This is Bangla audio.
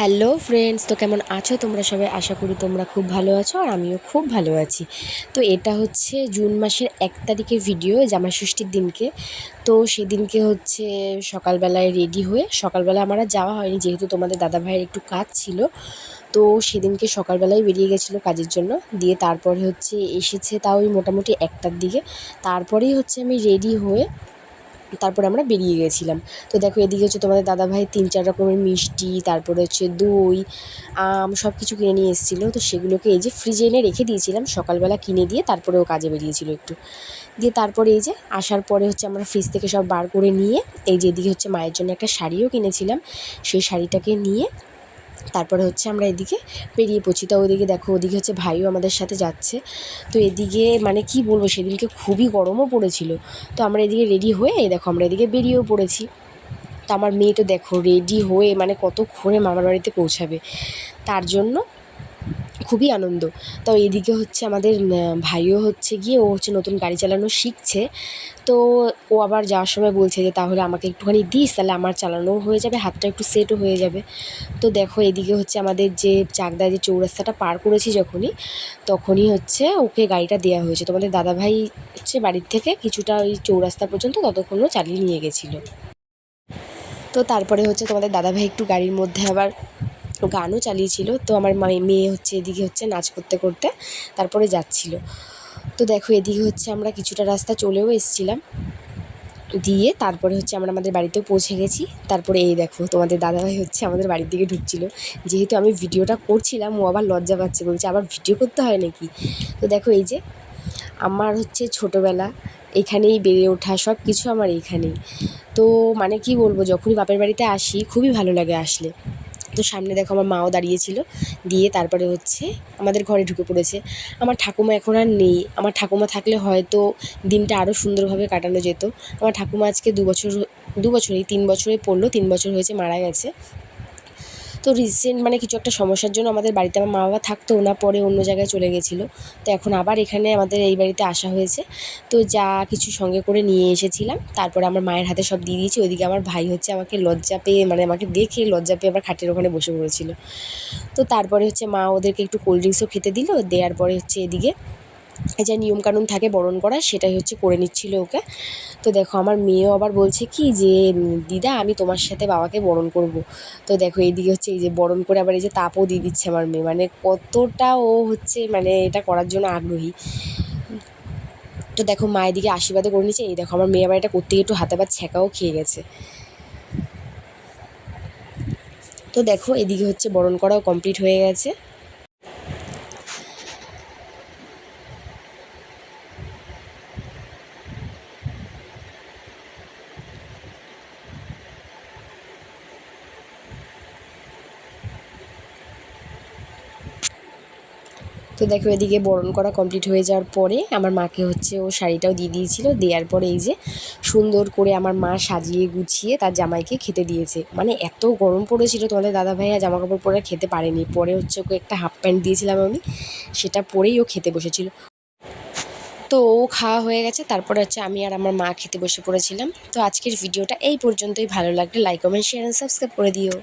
হ্যালো ফ্রেন্ডস, তো কেমন আছো? তোমরা সবাই আশা করি তোমরা খুব ভালো আছো আর আমিও খুব ভালো আছি। তো এটা হচ্ছে জুন মাসের এক তারিখের ভিডিও জামা ষষ্ঠীর দিনকে। তো সেদিনকে হচ্ছে সকালবেলায় রেডি হয়ে, সকালবেলা আমার আর যাওয়া হয়নি যেহেতু তোমাদের দাদা ভাইয়ের একটু কাজ ছিল। তো সেদিনকে সকালবেলায় বেরিয়ে গেছিল কাজের জন্য, দিয়ে তারপরে হচ্ছে এসেছে তাও ওই মোটামুটি একটার দিকে। তারপরেই হচ্ছে আমি রেডি হয়ে তারপরে আমরা বেরিয়ে গেছিলাম। তো দেখো এদিকে হচ্ছে তোমাদের দাদাভাই তিন চার রকমের মিষ্টি, তারপরে হচ্ছে দই, আম সব কিছু কিনে নিয়ে এসেছিল। তো সেগুলোকে এই যে ফ্রিজে এনে রেখে দিয়েছিলাম, সকালবেলা কিনে দিয়ে তারপরে ও কাজে বেরিয়েছিল একটু। দিয়ে তারপরে এই যে আসার পরে হচ্ছে আমরা ফ্রিজ থেকে সব বার করে নিয়ে, এই যে এদিকে হচ্ছে মায়ের জন্য একটা শাড়িও কিনেছিলাম। সেই শাড়িটাকে নিয়ে তারপরে হচ্ছে আমরা এদিকে বেরিয়ে পড়ছি। তা ওদিকে দেখো, ওদিকে হচ্ছে ভাইও আমাদের সাথে যাচ্ছে। তো এদিকে মানে কি বলব, সেদিনকে খুবই গরমও পড়েছিল। তো আমরা এদিকে রেডি হয়ে দেখো আমরা এদিকে বেরিয়েও পড়েছি। তো আমার মেয়ে তো দেখো রেডি হয়ে মানে কতক্ষণে মামার বাড়িতে পৌঁছাবে। তার জন্য খুবই আনন্দ। তো এদিকে হচ্ছে আমাদের ভাইও হচ্ছে গিয়ে, ও হচ্ছে নতুন গাড়ি চালানো শিখছে। তো ও আবার যাওয়ার সময় বলছে যে, তাহলে আমাকে একটুখানি দিস, তাহলে আমার চালানোও হয়ে যাবে, হাতটা একটু সেটও হয়ে যাবে। তো দেখো এদিকে হচ্ছে আমাদের যে চাকদা যে চৌরাস্তাটা পার করেছি যখনই, তখনই হচ্ছে ওকে গাড়িটা দেওয়া হয়েছে। তোমাদের দাদাভাই হচ্ছে বাড়ির থেকে কিছুটা ওই চৌরাস্তা পর্যন্ত ততক্ষণও চালিয়ে নিয়ে গেছিল। তো তারপরে হচ্ছে তোমাদের দাদাভাই একটু গাড়ির মধ্যে আবার গানও চালিয়েছিল। তো আমার মেয়ে হচ্ছে এদিকে হচ্ছে নাচ করতে করতে তারপরে যাচ্ছিল। তো দেখো এদিকে হচ্ছে আমরা কিছুটা রাস্তা চলেও এসেছিলাম। দিয়ে তারপরে হচ্ছে আমরা আমাদের বাড়িতেও পৌঁছে গেছি। তারপরে এই দেখো তোমাদের দাদাভাই হচ্ছে আমাদের বাড়ির দিকে ঢুকছিল। যেহেতু আমি ভিডিওটা করছিলাম, ও আবার লজ্জা পাচ্ছে, বলছে, আবার ভিডিও করতে হয় নাকি? তো দেখো এই যে, আমার হচ্ছে ছোটোবেলা এখানেই বেড়ে ওঠা সব কিছু আমার এখানেই। তো মানে কি বলব, যখনই বাপের বাড়িতে আসি, খুবই ভালো লাগে আসলে। তো সামনে দেখো আমার মাও দাঁড়িয়েছিল। দিয়ে তারপরে হচ্ছে আমাদের ঘরে ঢুকে পড়েছে। আমার ঠাকুমা এখন আর নেই। আমার ঠাকুমা থাকলে হয়তো দিনটা আরও সুন্দরভাবে কাটানো যেত। আমার ঠাকুমা আজকে দু বছর, দু বছরই, তিন বছরে পড়ল, তিন বছর হয়েছে মারা গেছে। তো রিসেন্ট মানে কিছু একটা সমস্যার জন্য আমাদের বাড়িতে আমার মা বাবা থাকতো না পরে অন্য জায়গায় চলে গেছিল। তো এখন আবার এখানে আমাদের এই বাড়িতে আসা হয়েছে। তো যা কিছু সঙ্গে করে নিয়ে এসেছিলাম। তারপরে আমার মায়ের হাতে সব দিয়ে দিয়েছি। ওইদিকে আমার ভাই হচ্ছে আমাকে লজ্জা পেয়ে মানে আমাকে দেখে লজ্জা পেয়ে আবার খাটের ওখানে বসে পড়েছিল। তো তারপরে হচ্ছে মা ওদেরকে একটু কোল্ড ড্রিঙ্কসও খেতে দিল। দেওয়ার পরে হচ্ছে এদিকে যা নিয়মকানুন থাকে বরণ করা সেটাই হচ্ছে করে নিচ্ছিল ওকে। তো দেখো, আমার মেয়েও আবার বলছে কি যে, দিদা, আমি তোমার সাথে বাবাকে বরণ করব। তো দেখো, এইদিকে হচ্ছে এই যে বরণ করে আবার এই যে তাপও দিয়ে দিচ্ছে আমার মেয়ে। মানে কতটা ও হচ্ছে মানে এটা করার জন্য আগ্রহী। তো দেখো মায়ের দিকে আশীর্বাদও করে নিচ্ছে। এই দেখো, আমার মেয়ে আবার এটা করতে গিয়ে একটু হাতে আবার ছ্যাঁকাও খেয়ে গেছে। তো দেখো, এদিকে হচ্ছে বরণ করাও কমপ্লিট হয়ে গেছে। তো দেখো এদিকে বরণ করা কমপ্লিট হয়ে যাওয়ার পরে আমার মাকে হচ্ছে ও শাড়িটাও দিয়ে দিয়েছিল। দেওয়ার পরে এই যে সুন্দর করে আমার মা সাজিয়ে গুছিয়ে তার জামাইকে খেতে দিয়েছে। মানে এত গরম পড়েছিল তোমাদের দাদা ভাইয়া জামা কাপড় পরে খেতে পারেনি। পরে হচ্ছে ওকে একটা হাফ প্যান্ট দিয়েছিলাম আমি। সেটা পরেই ও খেতে বসেছিল। তো ও খাওয়া হয়ে গেছে। তারপরে হচ্ছে আমি আর আমার মা খেতে বসে পড়েছিলাম। তো আজকের ভিডিওটা এই পর্যন্তই। ভালো লাগলে like comment share and subscribe করে দিও।